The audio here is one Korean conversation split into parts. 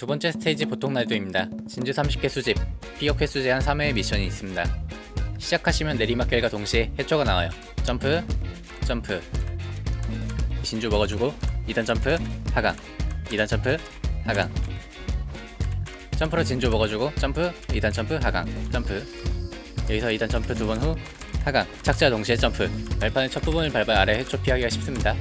두 번째 스테이지 보통 난이도입니다. 진주 30개 수집, 피격 횟수 제한 3회의 미션이 있습니다. 시작하시면 내리막길과 동시에 해초가 나와요. 점프, 점프. 진주 먹어주고 2단 점프, 하강. 2단 점프, 하강. 점프로 진주 먹어주고 점프, 2단 점프, 하강. 점프. 여기서 2단 점프 두 번 후, 하강. 착지와 동시에 점프. 발판의 첫 부분을 밟아 아래 해초 피하기가 쉽습니다.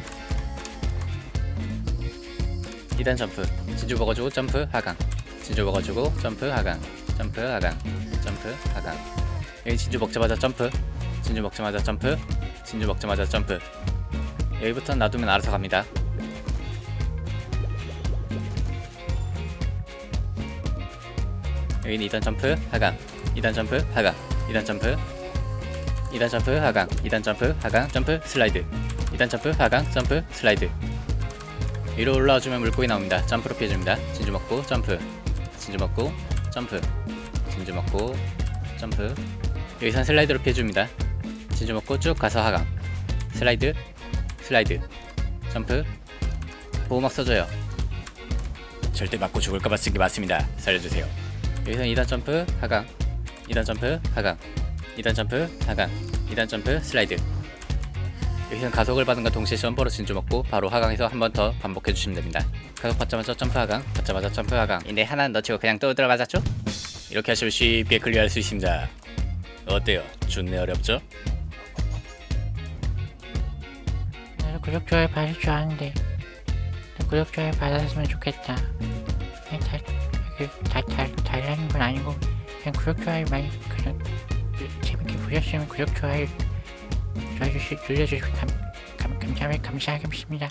2단 점프. 진주 먹어주고 점프 하강. 진주 먹어주고 점프 하강. 점프 하강. 점프 하강. 여기 진주 먹자마자 점프. 진주 먹자마자 점프. 진주 먹자마자 점프. 여기부터 놔두면 알아서 갑니다. 여기는 2단 점프 하강. 2단 점프 하강. 2단 점프. 2단 점프 하강. 2단 점프 하강. 점프 슬라이드. 2단 점프 하강. 점프 슬라이드 위로 올라와주면 물고기 나옵니다. 점프로 피해줍니다. 진주 먹고 점프. 진주 먹고 점프. 진주 먹고 점프. 여기선 슬라이드로 피해줍니다. 진주 먹고 쭉 가서 하강. 슬라이드. 슬라이드. 점프. 보호막 써줘요. 절대 맞고 죽을까봐 쓴 게 맞습니다. 살려주세요. 여기선 2단 점프 하강. 2단 점프 하강. 2단 점프 하강. 2단 점프 슬라이드. 여기는 가속을 받은과 동시에 점퍼로 진주 먹고 바로 하강에서 한 번 더 반복해 주시면 됩니다. 가속 받자마자 점프 하강, 받자마자 점프 하강. 근데 하나는 넣치고 그냥 또 들어맞았죠? 이렇게 하시면 쉽게 클리어할 수 있습니다. 어때요? 좋네 어렵죠? 나도 구독 좋아요 받을 줄 아는데 나 구독 좋아요 받았으면 좋겠다 그냥 다, 그, 다, 잘, 잘하는 건 아니고 그냥 구독 좋아요 많이 그냥 재밌게 보셨으면 구독 좋아요 주시, 눌러주시면 감, 감, 감사하겠습니다